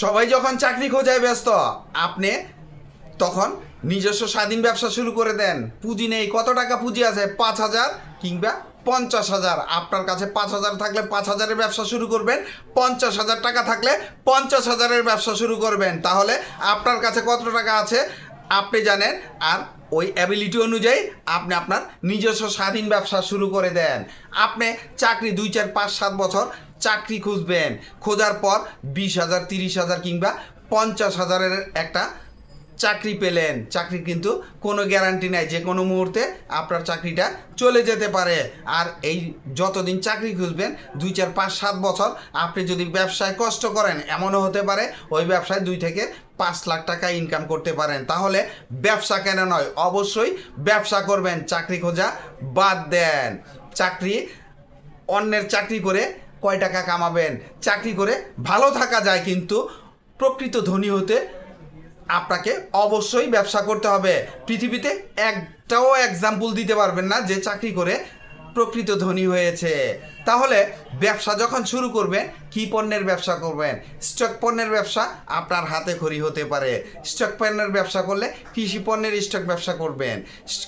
সবাই যখন চাকরি খোঁজায় ব্যস্ত, আপনি তখন নিজস্ব স্বাধীন ব্যবসা শুরু করে দেন। পুঁজি নেই, কত টাকা পুঁজি আছে? পাঁচ হাজার কিংবা পঞ্চাশ হাজার। আপনার কাছে পাঁচ হাজার থাকলে পাঁচ হাজারের ব্যবসা শুরু করবেন, পঞ্চাশ হাজার টাকা থাকলে পঞ্চাশ হাজারের ব্যবসা শুরু করবেন। তাহলে আপনার কাছে কত টাকা আছে? আপনি জানেন, আর ওই অ্যাবিলিটি অনুযায়ী আপনি আপনার নিজস্ব স্বাধীন ব্যবসা শুরু করে দেন। আপনি চাকরি দুই, চার, পাঁচ, সাত বছর চাকরি খুঁজবেন। খোঁজার পর বিশ হাজার, তিরিশ হাজার কিংবা পঞ্চাশ হাজারের একটা চাকরি পেলেন। চাকরির কিন্তু কোনো গ্যারান্টি নাই, যে কোনো মুহূর্তে আপনার চাকরিটা চলে যেতে পারে। আর এই যতদিন চাকরি খুঁজবেন, দুই, চার, পাঁচ, সাত বছর আপনি যদি ব্যবসায় কষ্ট করেন, এমনও হতে পারে ওই ব্যবসায় দুই থেকে পাঁচ লাখ টাকা ইনকাম করতে পারেন। তাহলে ব্যবসা কেন নয়, অবশ্যই ব্যবসা করবেন, চাকরি খোঁজা বাদ দেন। চাকরি, অন্যের চাকরি করে কয় টাকা কামাবেন? চাকরি করে ভালো থাকা যায় কিন্তু প্রকৃত ধনী হতে আপনাকে অবশ্যই ব্যবসা করতে হবে। পৃথিবীতে একটাও এক্সাম্পল দিতে পারবেন না যে চাকরি করে প্রকৃত ধনী হয়েছে। তাহলে ব্যবসা যখন শুরু করবেন, কি পণ্যের ব্যবসা করবেন? স্টক পণ্যের ব্যবসা আপনার হাতে খড়ি হতে পারে। স্টক পণ্যের ব্যবসা করলে কৃষি পণ্যের স্টক ব্যবসা করবেন।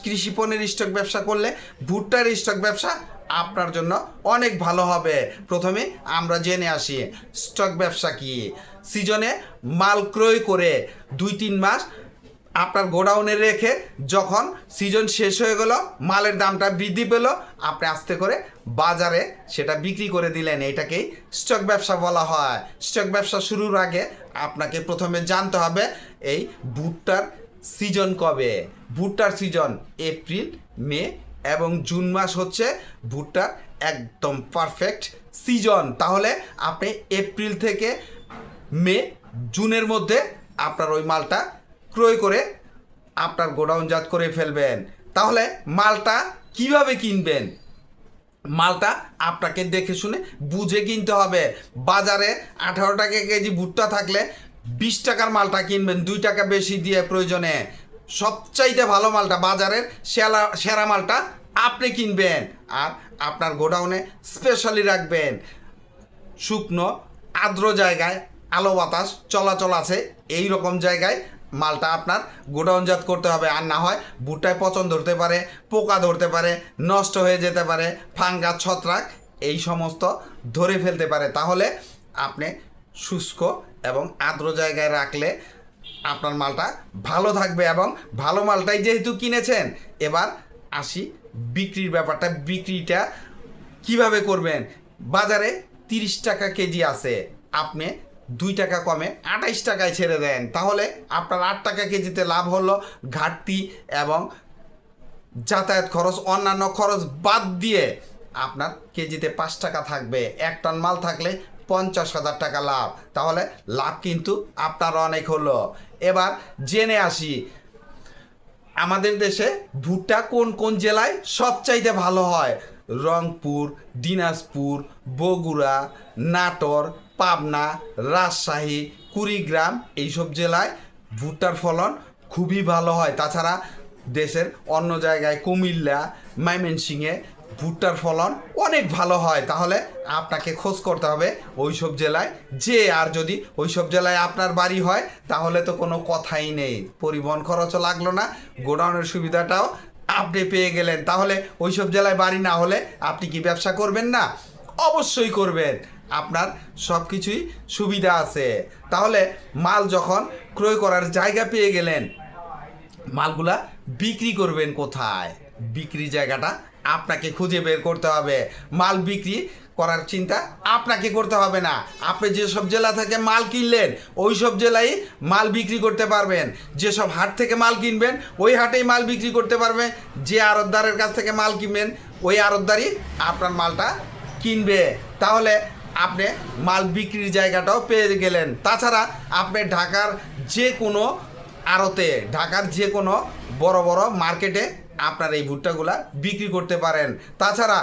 কৃষি পণ্যের স্টক ব্যবসা করলে ভুট্টার স্টক ব্যবসা আপনার জন্য অনেক ভালো হবে। প্রথমে আমরা জেনে আসি, স্টক ব্যবসা কি? সিজনে মাল ক্রয় করে দুই তিন মাস আপনার গোডাউনে রেখে যখন সিজন শেষ হয়ে গেল, মালের দামটা বৃদ্ধি পেল, আপনি আস্তে করে বাজারে সেটা বিক্রি করে দিলেন। এটাকেই স্টক ব্যবসা বলা হয়। স্টক ব্যবসা শুরুর আগে আপনাকে প্রথমে জানতে হবে এই ভুট্টার সিজন কবে? ভুট্টার সিজন এপ্রিল, মে এবং জুন মাস হচ্ছে ভুট্টার একদম পারফেক্ট সিজন তাহলে আপনি এপ্রিল থেকে মে, জুনের মধ্যে আপনার ওই মালটা ক্রয় করে আপনার গোডাউনজাত করে ফেলবেন। তাহলে মালটা কীভাবে কিনবেন? মালটা আপনাকে দেখে শুনে বুঝে কিনতে হবে। বাজারে আঠারো টাকা কেজি ভুট্টা থাকলে বিশ টাকার মালটা কিনবেন, দুই টাকা বেশি দিয়ে প্রয়োজনে। সবচাইতে ভালো মালটা বাজারের সেরা সেরা মালটা আপনি কিনবেন আর আপনার গোডাউনে স্পেশালি রাখবেন। শুকনো, আর্দ্র জায়গায় আলো বাতাস চলাচল আছে এই রকম জায়গায় মালটা আপনার গোডাউনজাত করতে হবে। আর না হয় ভুট্টায় পচন ধরতে পারে, পোকা ধরতে পারে, নষ্ট হয়ে যেতে পারে ফাঙ্গা ছত্রাক এই সমস্ত ধরে ফেলতে পারে। তাহলে আপনি শুষ্ক এবং আর্দ্র জায়গায় রাখলে আপনার মালটা ভালো থাকবে এবং ভালো মালটাই যেহেতু কিনেছেন, এবার আসি বিক্রির ব্যাপারটা। বিক্রিটা কীভাবে করবেন? বাজারে তিরিশ টাকা কেজি আছে। আপনি দুই টাকা কমে আঠাইশ টাকায় ছেড়ে দেন। তাহলে আপনার আট টাকা কেজিতে লাভ হলো, ঘাটতি এবং যাতায়াত খরচ, অন্যান্য খরচ বাদ দিয়ে আপনার কেজিতে পাঁচ টাকা থাকবে। এক টন মাল থাকলে পঞ্চাশ হাজার টাকা লাভ। তাহলে লাভ কিন্তু আপনার অনেক হলো। এবার জেনে আসি, আমাদের দেশে ভুট্টা কোন কোন জেলায় সবচাইতে ভালো হয়? রংপুর, দিনাজপুর, বগুড়া, নাটোর, পাবনা, রাজশাহী, কুড়িগ্রাম এইসব জেলায় ভুট্টার ফলন খুবই ভালো হয়। তাছাড়া দেশের অন্য জায়গায় কুমিল্লা, ময়মনসিংহে ভুট্টার ফলন অনেক ভালো হয়। তাহলে আপনাকে খোঁজ করতে হবে ওইসব জেলায়। যে আর যদি ওইসব জেলায় আপনার বাড়ি হয়, তাহলে তো কোনো কথাই নেই। পরিবহন খরচও লাগল না, গোডাউনের সুবিধাটাও আপনি পেয়ে গেলেন। তাহলে ওইসব জেলায় বাড়ি না হলে আপনি কি ব্যবসা করবেন না? অবশ্যই করবেন। আপনার সব কিছুই সুবিধা আছে। তাহলে মাল যখন ক্রয় করার জায়গা পেয়ে গেলেন, মালগুলা বিক্রি করবেন কোথায়? বিক্রি জায়গাটা আপনাকে খুঁজে বের করতে হবে। মাল বিক্রি করার চিন্তা আপনাকে করতে হবে না। আপনি যেসব জেলা থেকে মাল কিনলেন ওই সব জেলায় মাল বিক্রি করতে পারবেন। যেসব হাট থেকে মাল কিনবেন, ওই হাটেই মাল বিক্রি করতে পারবেন। যে আড়তদারের কাছ থেকে মাল কিনবেন, ওই আড়তদারই আপনার মালটা কিনবে। তাহলে আপনি মাল বিক্রির জায়গাটাও পেয়ে গেলেন। তাছাড়া আপনি ঢাকার যে কোনো আড়তে, ঢাকার যে কোনো বড় বড় মার্কেটে আপনার এই ভুট্টাগুলা বিক্রি করতে পারেন। তাছাড়া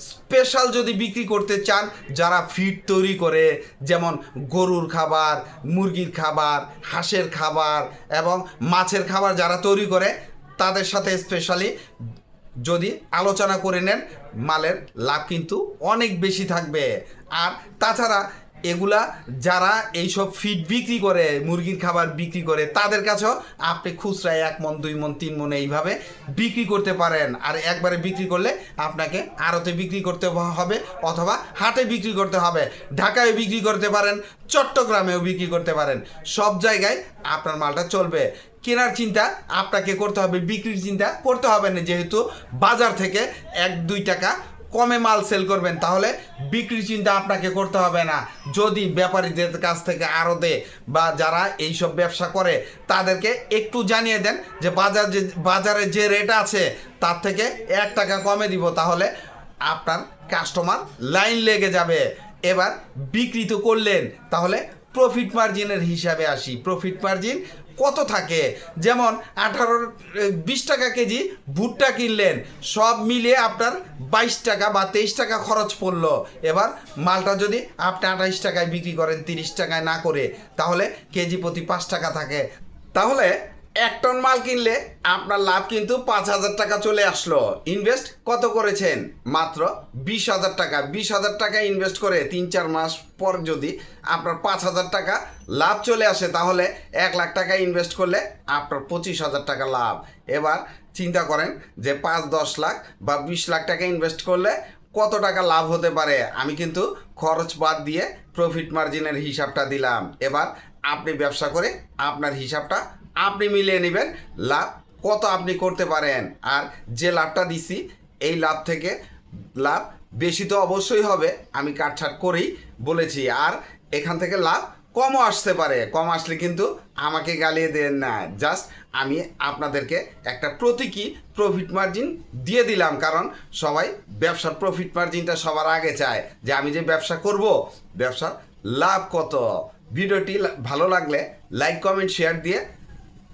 স্পেশাল যদি বিক্রি করতে চান, যারা ফিড তৈরি করে, যেমন গরুর খাবার, মুরগির খাবার, হাঁসের খাবার এবং মাছের খাবার যারা তৈরি করে, তাদের সাথে স্পেশালি যদি আলোচনা করে নেন, মালের লাভ কিন্তু অনেক বেশি থাকবে। আর তাছাড়া এগুলা যারা এইসব ফিড বিক্রি করে, মুরগির খাবার বিক্রি করে, তাদের কাছেও আপনি খুচরায় এক মন, দুই মন, তিন মন এইভাবে বিক্রি করতে পারেন। আর একবারে বিক্রি করলে আপনাকে আড়তে বিক্রি করতে হবে অথবা হাটে বিক্রি করতে হবে। ঢাকায় বিক্রি করতে পারেন, চট্টগ্রামেও বিক্রি করতে পারেন। সব জায়গায় আপনার মালটা চলবে। কেনার চিন্তা আপনাকে করতে হবে, বিক্রির চিন্তা করতে হবে না। যেহেতু বাজার থেকে এক, দুই টাকা কমে মাল সেল করবেন, তাহলে বিক্রি চিন্তা আপনাকে করতে হবে না। যদি ব্যাপারীদের কাছ থেকে আড়তে বা যারা এইসব ব্যবসা করে, তাদেরকে একটু জানিয়ে দেন যে বাজার যে, বাজারে যে রেট আছে, তার থেকে এক টাকা কমে দিব, তাহলে আপনার কাস্টমার লাইন লেগে যাবে। এবার বিক্রি তো করলেন, তাহলে প্রফিট মার্জিনের হিসাবে আসি। প্রফিট মার্জিন কত থাকে? যেমন আঠারো বিশ টাকা কেজি ভুট্টা কিনলেন, সব মিলিয়ে আপনার বাইশ টাকা বা তেইশ টাকা খরচ পড়ল। এবার মালটা যদি আপনি আঠাইশ টাকায় বিক্রি করেন, তিরিশ টাকায় না করে, তাহলে কেজি প্রতি পাঁচ টাকা থাকে। তাহলে এক টন মাল কিনলে আপনার লাভ কিন্তু পাঁচ হাজার টাকা চলে আসলো। ইনভেস্ট কত করেছেন? মাত্র বিশ হাজার টাকা। বিশ হাজার টাকা ইনভেস্ট করে তিন চার মাস পর যদি আপনার পাঁচ হাজার টাকা লাভ চলে আসে, তাহলে এক লাখ টাকা ইনভেস্ট করলে আপনার পঁচিশ হাজার টাকা লাভ। এবার চিন্তা করেন যে পাঁচ, দশ লাখ বা বিশ লাখ টাকা ইনভেস্ট করলে কত টাকা লাভ হতে পারে? আমি কিন্তু খরচ বাদ দিয়ে প্রফিট মার্জিনের হিসাবটা দিলাম। এবার আপনি ব্যবসা করে আপনার হিসাবটা আপনি মিলিয়ে নেবেন। লাভ কত আপনি করতে পারেন? আর যে লাভটা দিছি, এই লাভ থেকে লাভ বেশি তো অবশ্যই হবে, আমি কাটছাট করেই বলেছি। আর এখান থেকে লাভ কমও আসতে পারে। কম আসলে কিন্তু আমাকে গালিয়ে দেন না। জাস্ট আমি আপনাদেরকে একটা প্রতীকী প্রফিট মার্জিন দিয়ে দিলাম। কারণ সবাই ব্যবসার প্রফিট মার্জিনটা সবার আগে চায় যে আমি যে ব্যবসা করব, ব্যবসার লাভ কত? ভিডিওটি ভালো লাগলে লাইক কমেন্ট শেয়ার দিয়ে